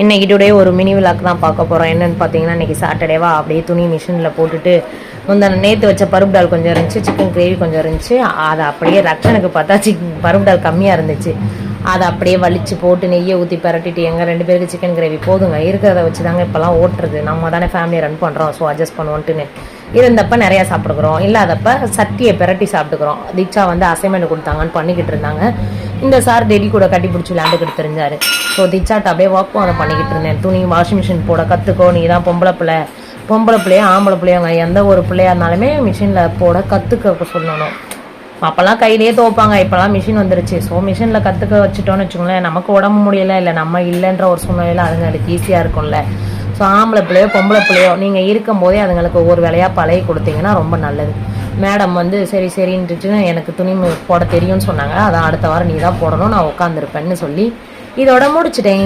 இன்னைக்கு டுடே ஒரு mini vlog தான் பார்க்க போகிறோம் என்னென்னு பார்த்தீங்கன்னா இன்னைக்கு சாட்டர்டேவா அப்படியே துணி மிஷினில் போட்டுட்டு முந்தான நேற்று வச்ச பருப்பு டால் கொஞ்சம் இருந்துச்சு சிக்கன் கிரேவி கொஞ்சம் இருந்துச்சு. அதை அப்படியே ரக்ஷனுக்கு பார்த்தா சிக்கன் பருப்பு டால் கம்மியாக இருந்துச்சு. அதை அப்படியே வலிச்சு போட்டு நெய்யை ஊற்றி பரட்டிட்டு எங்கள் ரெண்டு பேருக்கு சிக்கன் கிரேவி போதுங்க. இருக்கிறத வச்சு தாங்க இப்போல்லாம் ஓட்டுறது. நம்ம தானே ஃபேமிலியை ரன் பண்ணுறோம் ஸோ அட்ஜஸ்ட் பண்ணுவோன்ட்டுன்னு. இருந்தப்ப நிறையா சாப்பிட்டுக்கிறோம். இல்லாதப்ப சட்டியை பெரட்டி சாப்பிட்டுக்கிறோம். தீட்சா வந்து அசைன்மெண்ட் கொடுத்தாங்கன்னு பண்ணிக்கிட்டு இருந்தாங்க. இந்த சார் டெடி கூட கட்டி பிடிச்சி விளையாண்டுக்கிட்டு தெரிஞ்சாரு. ஸோ திச்சாட்ட அப்படியே ஒர்க்கும் அதை பண்ணிக்கிட்டு இருந்தேன். துணி வாஷிங் மிஷின் போட கற்றுக்கோ நீ தான் பொம்பளை பிள்ளை. பொம்பளை பிள்ளையோ ஆம்பளை பிள்ளையோங்க எந்த ஒரு பிள்ளையா இருந்தாலுமே மிஷினில் போட கற்றுக்க சொல்லணும். அப்போல்லாம் கையிலேயே துவைப்பாங்க. இப்போல்லாம் மிஷின் வந்துருச்சு. ஸோ மிஷினில் கற்றுக்க வச்சுட்டோன்னு வச்சுக்கோங்களேன் நமக்கு உடம்பு முடியல இல்லை நம்ம இல்லைன்ற ஒரு சூழ்நிலையில் அதுங்களுக்கு ஈஸியாக இருக்கும்ல. ஸோ ஆம்பளை பிள்ளையோ பொம்பளை பிள்ளையோ நீங்கள் இருக்கும்போதே அதுங்களுக்கு ஒவ்வொரு வேலையாக பழகி கொடுத்தீங்கன்னா ரொம்ப நல்லது. மேடம் வந்து சரி சரின்ட்டு எனக்கு துணி போட தெரியும்னு சொன்னாங்க. அதான் அடுத்த வாரம் நீ தான் போடணும். நான் உட்காந்துருப்பேன்னு சொல்லி இதோட முடிச்சிட்டேன்.